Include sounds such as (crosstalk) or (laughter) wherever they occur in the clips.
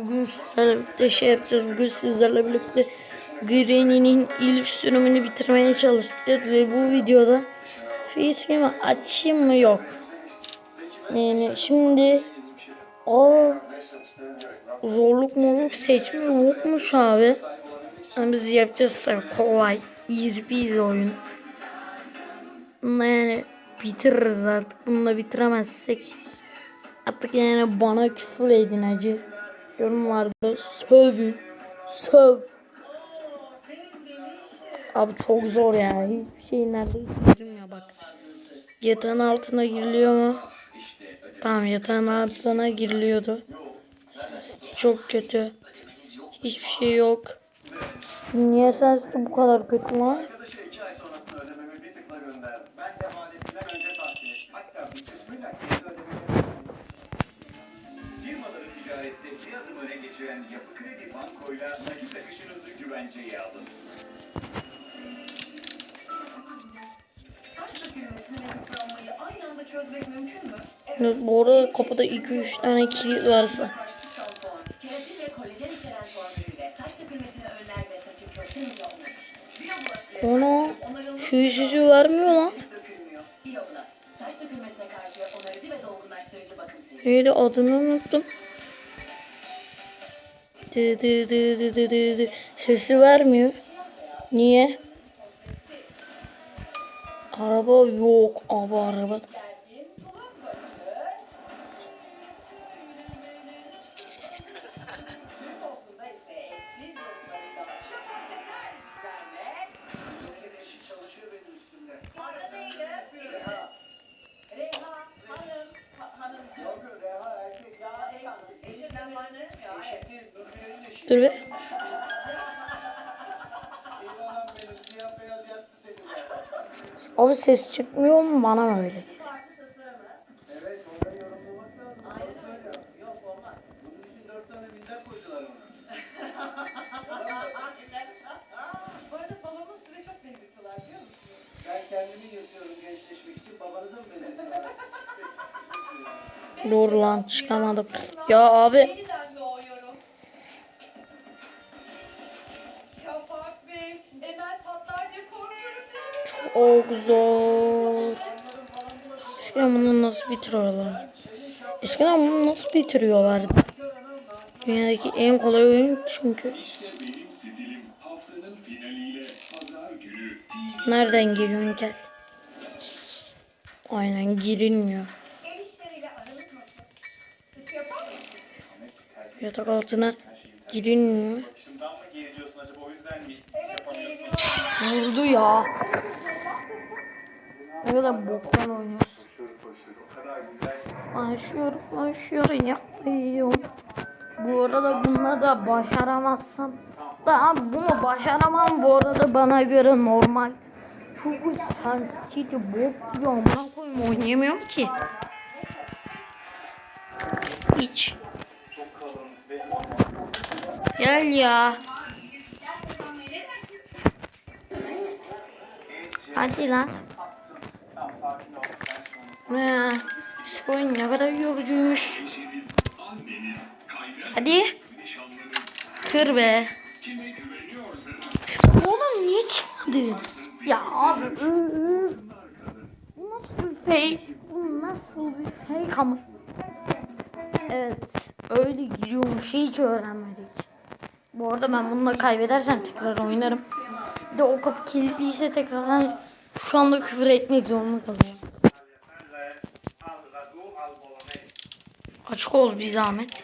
Bugün sizlerle birlikte şey yapacağız. Bugün sizlerle birlikte Granny'nin ilk sürümünü bitirmeye çalışacağız ve bu videoda facecam'i açayım mı yok. Yani şimdi o zorluk morluk seçme yokmuş abi. Yani biz yapacağız tabii kolay. Easy peasy oyun. Yani bitiririz artık. Bunu da bitiremezsek Artık yani bana küfür edin acı. Yorumlarda sövün. Söv. Abi çok zor ya. Hiçbir şey neredeyse girmiyor bak. Yatağın altına giriliyor mu? Tamam yatağın altına giriliyordu. Ses çok kötü. Hiçbir şey yok. Niye ses bu kadar kötü lan? Geçiren Yapı Kredi Banko'yla nakit akışınızı güvenceye alın. Saç dökülmesini ve yıpranmayı aynı anda çözmek mümkün mü? Evet, Bu arada kapıda 2-3 tane kilit varsa. Karşıtı şampuan. Keratin ve kolajen içeren formülüyle saç dökülmesini önler ve saçı kökten onarır. Bioblast Ona şu yüzü vermiyor lan. saç dökülmüyor. Bioblast. Saç dökülmesine karşı onarıcı ve dolgunlaştırıcı bakım serisi. Neydi adını unuttum. Dı dı dı dı dı dı dı. Sesi vermiyor. Niye? Araba yok. Abi araba. Ben kendimi yırtıyorum gençleşmek için. Babanıza mı benziyor? Dur lan çıkamadım. Ya abi. Mi? Çok zor. Eskiden bunu nasıl bitiriyorlar? Eskiden bunu nasıl bitiriyorlardı? Dünyadaki en kolay oyun çünkü. Nereden giriyorsun gel. Aynen girilmiyor. Yatak altına girilmiyor. Başımdan mı Ne kadar boktan oynuyoruz. Koşuyor koşuyor. O kadar güzel ki. Başlıyorum, başlıyorum, yapıyorum. Bu arada bununla da başaramazsam daha bunu başaramam bu arada bana göre normal. Çok sensitif bok gibi amına koyayım oynayamıyorum ki. Hiç. Gel ya. Hadi lan. Ne? Şu oyun ne kadar yorucuymuş. Hadi. Kır be. Oğlum niye çıkmadın? Ya abi. Bu nasıl bir fake? Bu nasıl bir fake ama? Evet. Öyle giriyormuş. Hiç öğrenmedik. Bu arada ben bununla kaybedersem tekrar oynarım. Bir de o kapı kilitliyse tekrardan şu anda küfür etmek zorunda kalıyorum. Açık ol bir zahmet.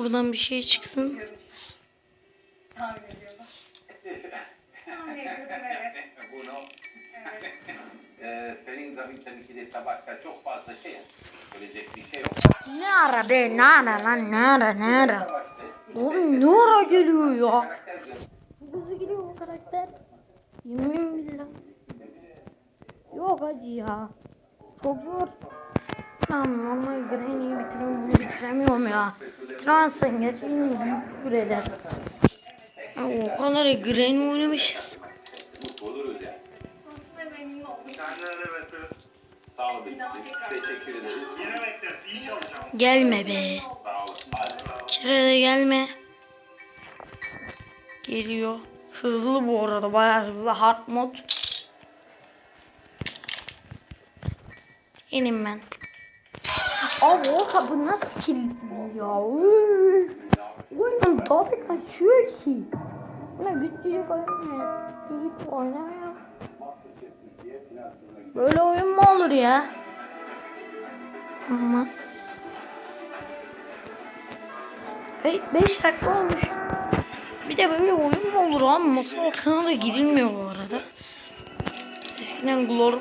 Buradan bir şey çıksın. Bunu senin tabii tabii ki de tabakta çok fazla şey söyleyecek bir şey yok. Ne ara be ne ara lan ne ara ne ara. Oğlum ne ara geliyor ya. Hızlı gidiyor bu karakter. Yemin billah. yok hacı ya. Çok zor. Tamam normal Granny'yi bitiriyorum. Bunu bitiremiyorum ya. Bitiremezsen gerçekten büyük. Ya o kadar oynamışız. Bekleriz. İyi çalışalım. Gelme be. İçeri gelme. Geliyor. Hızlı bu arada. Bayağı hızlı. Hard mod. İnim ben. Abi o kapı nasıl kilitli ya? Oyunun tabi kaçıyor ki. Ne küçücük oyun ya. Gidip oynamıyor. Böyle oyun mu olur ya? Ama 5 dakika olmuş. Bir de böyle oyun mu olur abi? Masa altına da girilmiyor bu arada. Eskiden Glor...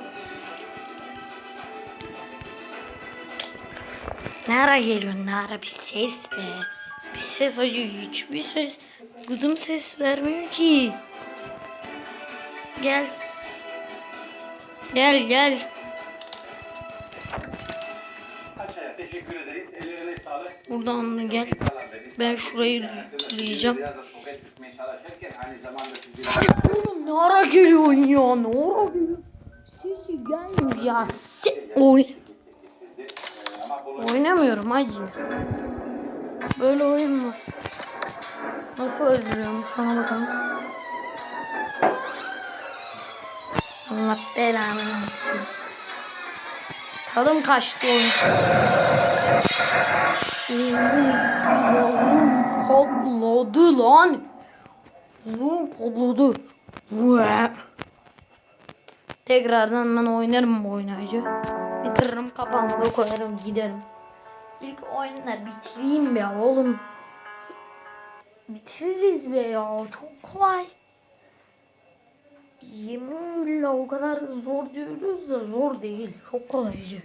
Ne ara geliyor? Ne ara bir ses be. Bir ses acı hiçbir ses. Gıdım ses vermiyor ki. Gel. Gel gel. Buradan da gel. Ben şurayı sizi Oğlum ne ara geliyorsun ya? Ne ara geliyorsun? Sesi gelmiyor ya. Se Oy. Oynamıyorum hacı. Böyle oyun mu? Nasıl öldürüyorum şuna bakalım. Allah belanı versin. Tadım kaçtı oyun. Podladı lan. Bu podladı. Vaa. Tekrardan ben oynarım bu oynayıcı. Bitiririm kafamda koyarım giderim. İlk oyunda bitireyim be oğlum. Bitiririz be ya çok kolay. Yemin billah o kadar zor diyoruz da zor değil. Çok kolaycı.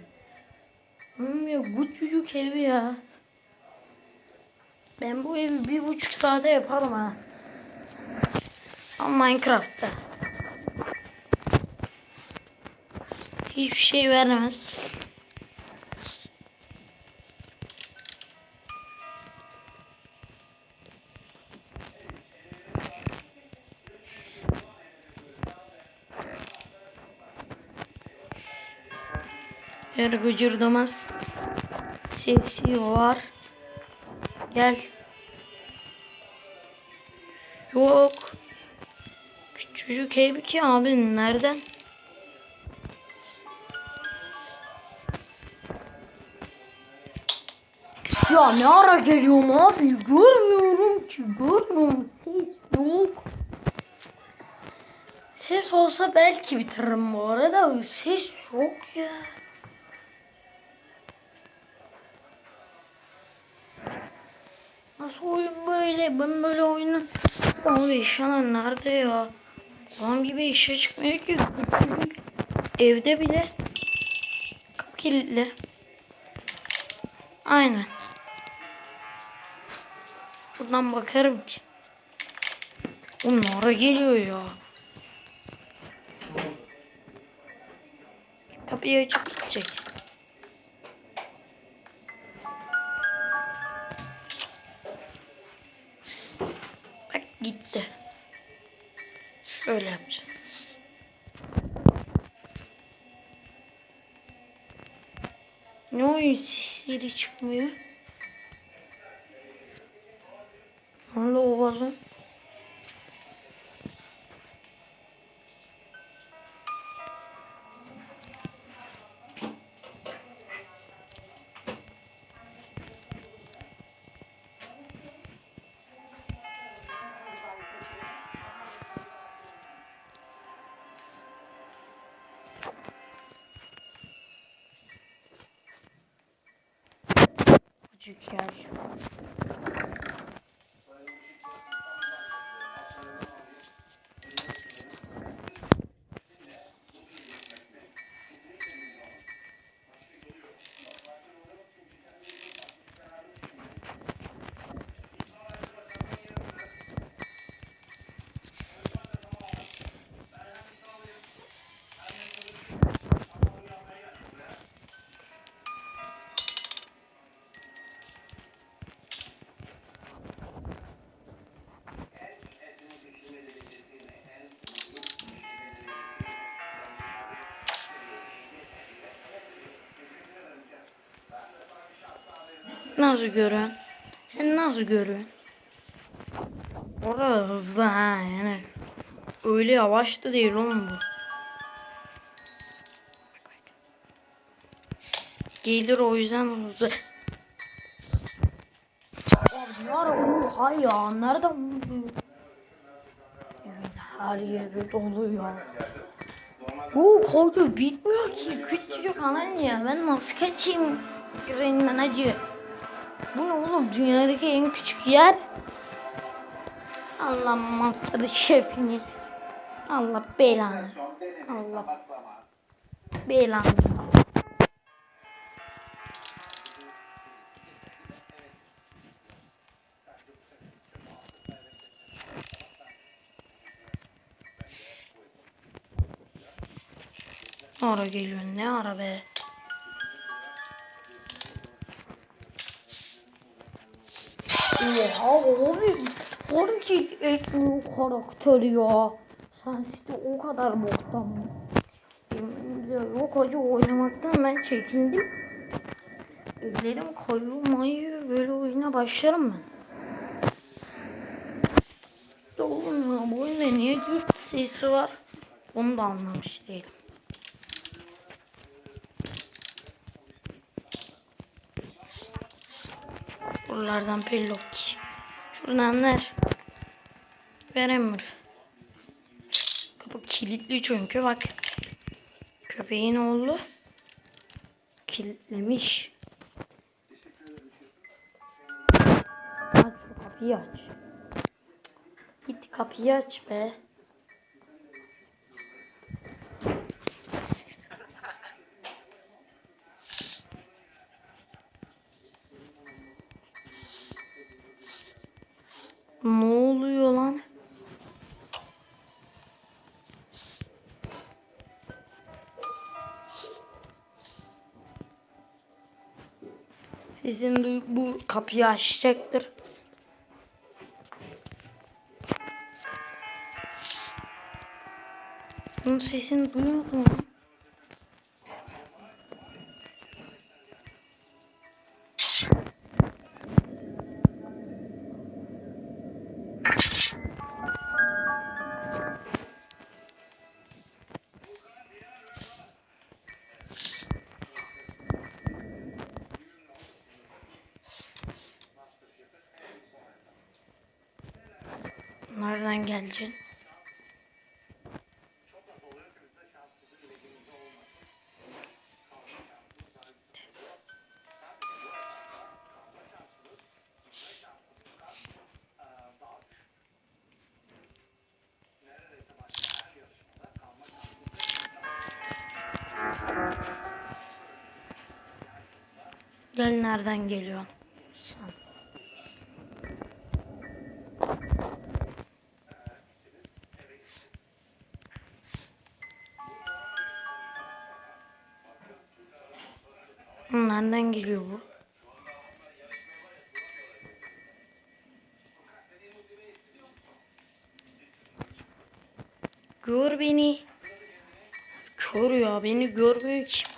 Hmm ya küçücük evi ya. Ben bu evi bir buçuk saate yaparım ha. Ama Minecraft'ta. Hiçbir şey vermez. Bir gıcırdamaz sesi var. Gel. Yok. Küçücük ev ki abi nereden? Ya ne ara geliyorum abi görmüyorum ki görmüyorum ses yok. Ses olsa belki bitiririm bu arada ses yok ya. Nasıl oyun böyle? Ben böyle oyunu... Abi inşallah nerede ya? Lan gibi işe çıkmıyor ki. Evde bile kapı kilitli. Aynen. Buradan bakarım ki. Onlar geliyor ya. Kapıyı açıp gidecek. Bak gitti. Şöyle yapacağız. Ne oyun sesleri çıkmıyor? Küçük yer. Nasıl? Sen nasıl görüyorsun? Orada hızlı ha yani. Öyle yavaş da değil oğlum bu. Gelir o yüzden hızlı. Ara oha ya nereden buldu? Her yeri dolu ya. Bu koca bitmiyor ki. Küçücük alan ya. Ben nasıl kaçayım renginden acı? Ne oğlum? Dünyadaki en küçük yer. Allah master şefini. Allah belanı. Allah belanı. Ne ara geliyor ne ara be. Abi. Gerçek ekmeği karakter ya. Sen işte o kadar boktan mı? Yok acı oynamaktan ben çekindim. Ellerim kayıyor mayıyor böyle oyuna başlarım ben. Oğlum ya bu oyunda niye cürt sesi var? Onu da anlamış değilim. Buralardan pellok. Şuradan ver. Veremiyor. Kapı kilitli çünkü bak. Köpeğin oğlu kilitlemiş. Aç şu kapıyı aç. Git kapıyı aç be. Sesin duyup bu kapıyı açacaktır. Bunun sesini duyuyor mu? Nereden geleceksin? Gel nereden geliyorsun? Nereden geliyor bu? Gör beni. Kör ya beni görmüyor ki.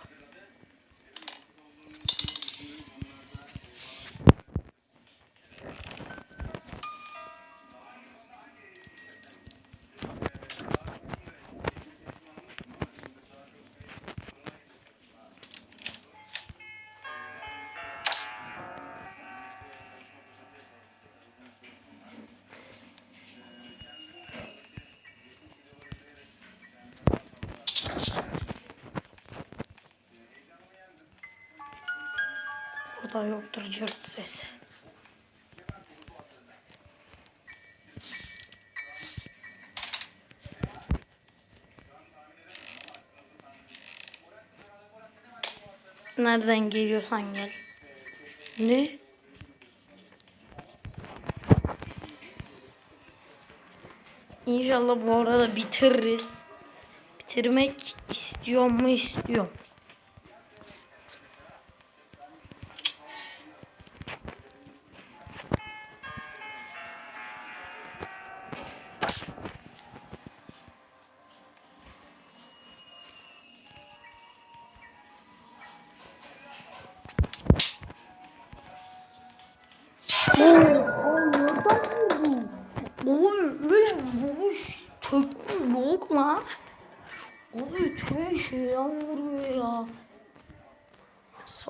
Burada yoktur cırt sesi. Nereden geliyorsan gel. Ne? İnşallah bu arada bitiririz. Bitirmek istiyor mu istiyorum. Şeyler vuruyor ya.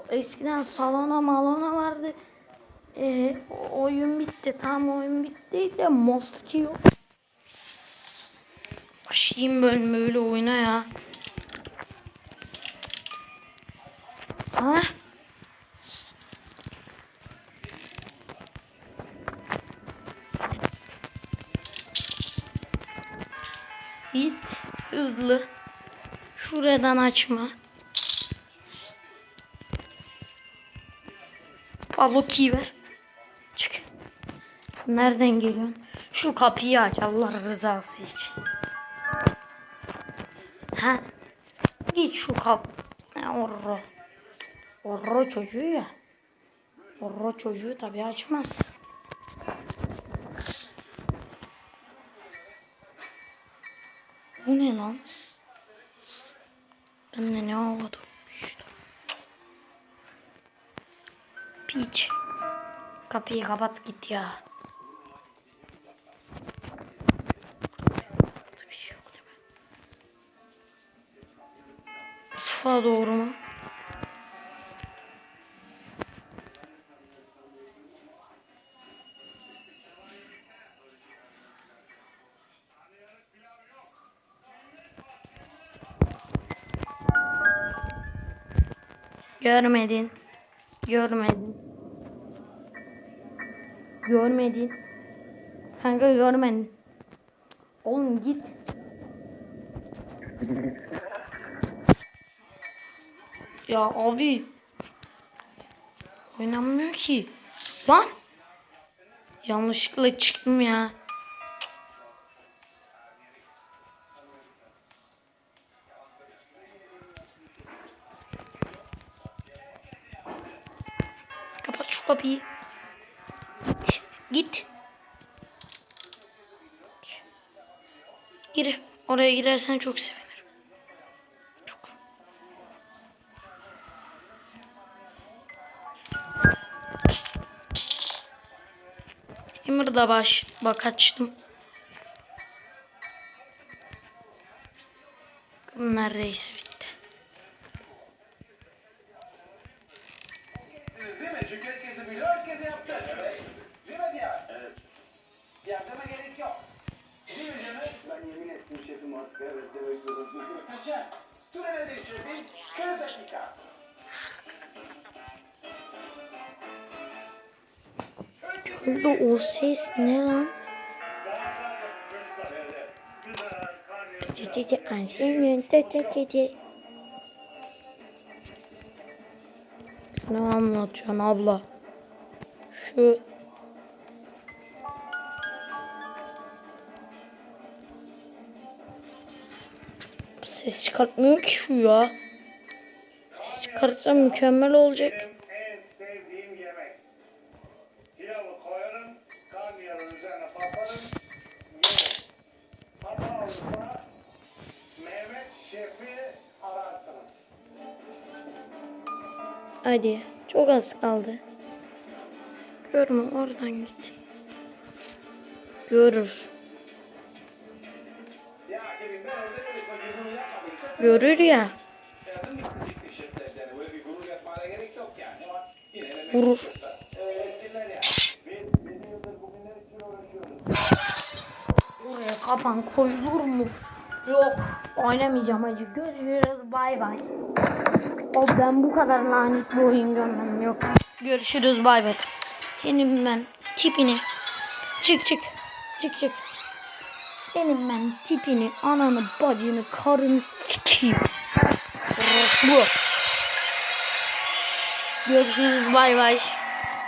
Eskiden salona malona vardı. Ee, oyun bitti. Tam oyun bitti de Moski yok. Başlayayım ben böyle oyuna ya. Ha? Git hızlı. Şuradan açma. Pablo key ver. Çık. Nereden geliyorsun? Şu kapıyı aç Allah rızası için. Ha? Git şu kap. Orro. Orro çocuğu ya. Orro çocuğu tabii açmaz. Kapıyı kapat git ya. Şey? Mutfağa doğru mu? Görmedin. Görmedin. Görmedin. Kanka görmedin. Oğlum git. (laughs) ya abi. Oynanmıyor ki. Lan. Yanlışlıkla çıktım ya. Kapat şu kapıyı. Git. Gir. Oraya girersen çok sevinirim. Çok. Emir baş. Bak açtım. Neredeyse bitti. Şefim artık evet demek zorundayım. Kaça? Süre ne değişiyor? Bir 40 dakika. Burada o ses ne lan? Tete Ayşe'nin tete tete. Ne anlatıyorsun abla? Şu Ses çıkartmıyor ki şu ya. Ses çıkartsa mükemmel olacak. Hadi. Çok az kaldı. Görme oradan git. Görür. Bugünler için uğraşıyoruz. Buraya kapan koyulur mu? Yok. Oynamayacağım hacı. Görüşürüz. Bay bay. O ben bu kadar lanet bir oyun görmedim. Yok. Görüşürüz. Bay bay. Senin ben tipini. Çık çık. Çık çık. Senin ben tipini, ananı, bacını, karını sikeyim. Orospu. Görüşürüz. Bay bay.